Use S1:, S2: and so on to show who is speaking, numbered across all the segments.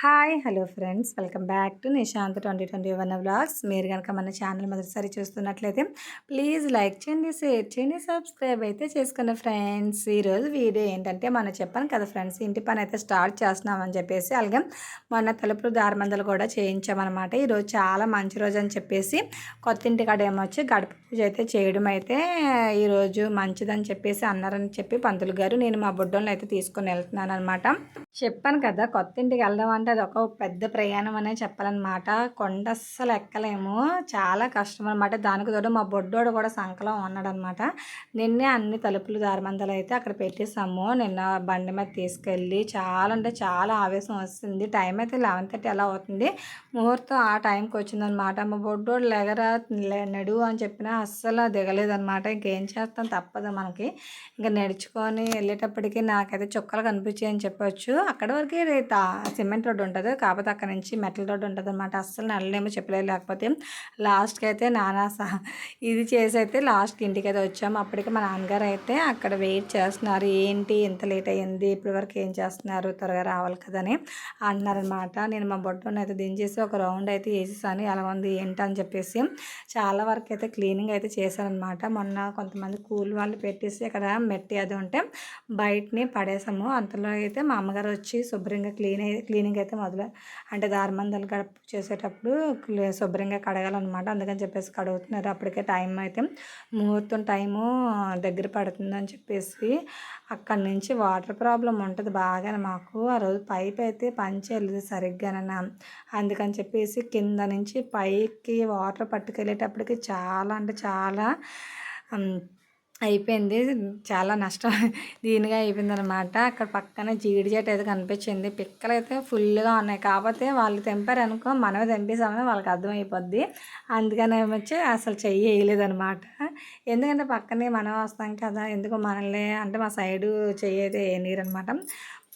S1: Hi hello friends. Welcome back to Nishant twenty twenty one vlogs. మీరు కనుక మన channel మొదటిసారి చూస్తున్నట్లయితే ప్లీజ్ లైక్ చేయండి షేర్ చేయండి సబ్స్క్రైబ్ అయితే చేసుకున్న ఫ్రెండ్స్. ఈరోజు వీడియో ఏంటంటే మనం చెప్పాను కదా ఫ్రెండ్స్ ఇంటి పని అయితే స్టార్ట్ చేస్తున్నామని చెప్పేసి అలాగే మొన్న తలుపులు దారుమందలు కూడా చేయించామన్నమాట. ఈరోజు చాలా మంచి రోజు అని చెప్పేసి కొత్త ఇంటి కాడ ఏమొచ్చి గడప పూజ అయితే చేయడం అయితే ఈరోజు మంచిదని చెప్పేసి అన్నారని చెప్పి పంతులు గారు నేను మా బుడ్డోళ్ళని అయితే తీసుకొని వెళ్తున్నాను అనమాట చెప్పాను కదా కొత్త ఇంటికి వెళ్దాం అంటే అది ఒక పెద్ద ప్రయాణం అనే చెప్పాలన్నమాట. కొండ అస్సలు ఎక్కలేము. చాలా కష్టం అనమాట దానికి తోడు మా బొడ్డోడు కూడా సంకలం ఉన్నాడనమాట నిన్నే అన్ని తలుపులు దారిమందలు అయితే అక్కడ పెట్టేసాము నిన్న బండి మీద తీసుకెళ్ళి చాలా అంటే చాలా ఆవేశం వస్తుంది. టైం అయితే లెవెన్ థర్టీ ఎలా అవుతుంది. ముహూర్తం ఆ టైంకి వచ్చిందనమాట మా బొడ్డోడు లెగరా నడు అని చెప్పినా అస్సలు దిగలేదనమాట ఇంకేం చేస్తాం? తప్పదు మనకి. ఇంకా నడుచుకొని వెళ్ళేటప్పటికి నాకైతే చుక్కలు కనిపించాయి అని చెప్పొచ్చు. అక్కడ వరకు సిమెంట్ రోడ్డు ఉంటుంది కాకపోతే అక్కడ నుంచి మెటల్ రోడ్డు ఉంటుంది అనమాట అస్సలు నల్లలేమో చెప్పలేదు. లేకపోతే లాస్ట్కి అయితే నానా సహా ఇది చేసి అయితే లాస్ట్కి ఇంటికి అయితే వచ్చాము అప్పటికి మా నాన్నగారు అయితే అక్కడ వెయిట్ చేస్తున్నారు. ఏంటి ఇంత లేట్ అయ్యింది? ఇప్పటి వరకు ఏం చేస్తున్నారు? త్వరగా రావాలి కదని అన్నారనమాట నేను మా బొట్టుని అయితే దించేసి ఒక రౌండ్ అయితే వేసేసాను. ఎలా ఉంది? ఏంటి? అని చెప్పేసి చాలా వరకు అయితే క్లీనింగ్ అయితే చేశారనమాట మొన్న కొంతమంది కూలి వాళ్ళు పెట్టేసి అక్కడ మెట్టి అది ఉంటే బయటని పడేసాము. అంతలో అయితే మా అమ్మగారు వచ్చి శుభ్రంగా క్లీన్ క్లీనింగ్ అయితే అయితే మొదలు అంటే దారుమందలు గడప చేసేటప్పుడు శుభ్రంగా కడగాలన్నమాట. అందుకని చెప్పేసి కడుగుతున్నారు. అప్పటికే టైం అయితే ముహూర్తం టైము దగ్గర పడుతుందని చెప్పేసి అక్కడి నుంచి వాటర్ ప్రాబ్లం ఉంటుంది బాగా మాకు. ఆ రోజు పైప్ అయితే పనిచేయలేదు సరిగ్గానన్నా. అందుకని చెప్పేసి కింద నుంచి పైకి వాటర్ పట్టుకెళ్ళేటప్పటికి చాలా అంటే చాలా అయిపోయింది. చాలా నష్టం. దీనిగా అయిపోయింది అనమాట అక్కడ పక్కన జీడి చెట్టు అయితే కనిపించింది. పిక్కలు అయితే ఫుల్గా ఉన్నాయి. కాకపోతే వాళ్ళు తెంపారు అనుకో మనమే తెంపేసామని వాళ్ళకి అర్థమైపోద్ది. అందుకని వచ్చి అసలు చెయ్యి వేయలేదనమాట ఎందుకంటే పక్కనే మనం వస్తాం కదా ఎందుకు మనల్ని అంటే మా సైడు చెయ్యి అయితే వేయనీరనమాట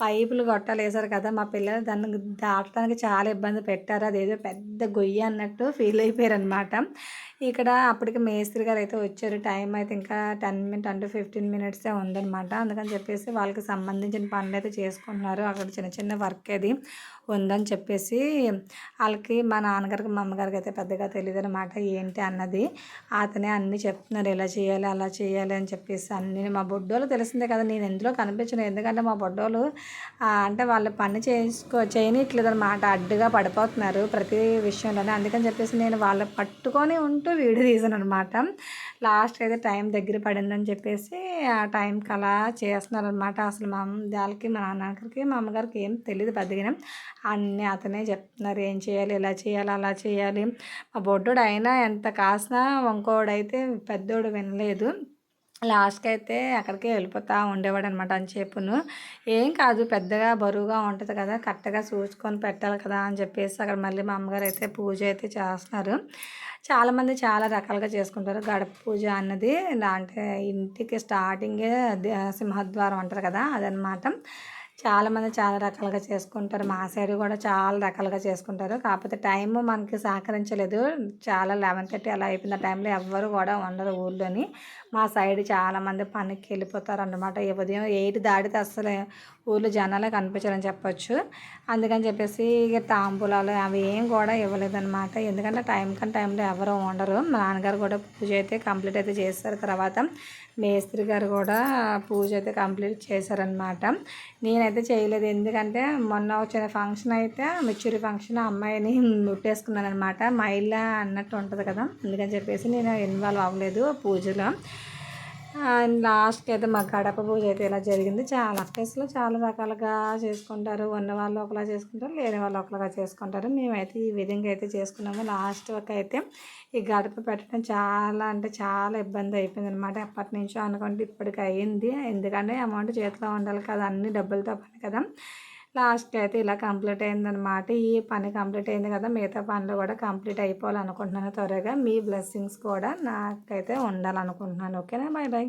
S1: పైపులు గొట్టాలు వేసారు కదా మా పిల్లలు దాన్ని దాటడానికి చాలా ఇబ్బంది పెట్టారు. అదేదో పెద్ద గొయ్యి అన్నట్టు ఫీల్ అయిపోయారు అనమాట ఇక్కడ అప్పటికి మేస్త్రి గారు అయితే వచ్చారు. టైం అయితే ఇంకా టెన్ మినిట్ అంటే ఫిఫ్టీన్ మినిట్సే ఉందనమాట అందుకని చెప్పేసి వాళ్ళకి సంబంధించిన పనులు అయితే చేసుకుంటున్నారు. అక్కడ చిన్న చిన్న వర్క్ అది ఉందని చెప్పేసి వాళ్ళకి మా నాన్నగారికి మా అమ్మగారికి అయితే పెద్దగా తెలియదు అనమాట ఏంటి అన్నది. అతనే అన్నీ చెప్తున్నారు. ఇలా చేయాలి అలా చేయాలి అని చెప్పేసి అన్నీ. మా బొడ్డోళ్ళు తెలిసిందే కదా నేను ఎందులో కనిపించను. ఎందుకంటే మా బొడ్డోళ్ళు అంటే వాళ్ళు పని చేసుకో చేయనిట్లేదు అనమాట అడ్డుగా పడిపోతున్నారు ప్రతి విషయంలోనే. అందుకని చెప్పేసి నేను వాళ్ళు పట్టుకొని ఉంటూ వీడియో తీసాను అనమాట లాస్ట్ అయితే టైం దగ్గర పడిందని చెప్పేసి ఆ టైంకి అలా చేస్తున్నారనమాట అసలు మా వాళ్ళకి మా నాన్నగారికి మా అమ్మగారికి ఏం తెలియదు పెద్దగానే అన్నీ అతనే చెప్తున్నారు. ఏం చేయాలి ఇలా చేయాలి అలా చేయాలి. మా బొడ్డోడు అయినా ఎంత కాసినా ఇంకోడైతే పెద్దోడు వినలేదు. లాస్ట్కి అయితే అక్కడికి వెళ్ళిపోతూ ఉండేవాడు అనమాట అంచేపును ఏం కాదు పెద్దగా బరువుగా ఉంటుంది కదా కరెక్ట్గా చూసుకొని పెట్టాలి కదా అని చెప్పేసి అక్కడ మళ్ళీ మా అమ్మగారు అయితే పూజ అయితే చేస్తున్నారు. చాలామంది చాలా రకాలుగా చేసుకుంటారు. గడప పూజ అన్నది అంటే ఇంటికి స్టార్టింగే సింహద్వారం అంటారు కదా అదనమాట చాలామంది చాలా రకాలుగా చేసుకుంటారు. మా సైడ్ కూడా చాలా రకాలుగా చేసుకుంటారు. కాకపోతే టైం మనకి సహకరించలేదు. చాలా లెవెన్ థర్టీ అలా అయిపోయిన టైంలో ఎవ్వరు కూడా ఉండరు ఊళ్ళోని మా సైడ్ చాలామంది పనికి వెళ్ళిపోతారు అన్నమాట ఉదయం ఎయిట్ దాటితే అసలు ఊళ్ళో జనాలే కనిపించారని చెప్పొచ్చు. అందుకని చెప్పేసి ఇక తాంబూలాలు అవి ఏం కూడా ఇవ్వలేదన్నమాట. ఎందుకంటే టైం కన్నా టైంలో ఎవరు ఉండరు. మా నాన్నగారు కూడా పూజ అయితే కంప్లీట్ అయితే చేస్తారు. తర్వాత మేస్త్రి గారు కూడా పూజ అయితే కంప్లీట్ చేశారనమాట నేనైతే చేయలేదు. ఎందుకంటే మొన్న వచ్చిన ఫంక్షన్ అయితే మెచ్యూరి ఫంక్షన్ అమ్మాయిని ముట్టేసుకున్నాను అనమాట మైళ్ళ అన్నట్టు ఉంటుంది కదా అందుకని చెప్పేసి నేను ఇన్వాల్వ్ అవ్వలేదు పూజలో. లాస్ట్కి అయితే మా గడప పూజ అయితే ఇలా జరిగింది. చాలా ప్లేస్లో చాలా రకాలుగా చేసుకుంటారు. ఉన్న వాళ్ళు ఒకలా చేసుకుంటారు లేని వాళ్ళు ఒకలాగా చేసుకుంటారు. మేమైతే ఈ విధంగా అయితే చేసుకున్నాము. లాస్ట్ వరకు అయితే ఈ గడప పెట్టడం చాలా అంటే చాలా ఇబ్బంది అయిపోయింది అనమాట ఎప్పటి నుంచో అనుకుంటే ఇప్పటికి అయ్యింది ఎందుకంటే అమౌంట్ చేతిలో ఉండాలి కదా అన్ని డబ్బులతో పని కదా. లాస్ట్కి అయితే ఇలా కంప్లీట్ అయిందనమాట ఈ పని కంప్లీట్ అయింది కదా మిగతా పనులు కూడా కంప్లీట్ అయిపోవాలనుకుంటున్నాను త్వరగా. మీ బ్లెస్సింగ్స్ కూడా నాకైతే ఉండాలనుకుంటున్నాను. ఓకేనా? Bye bye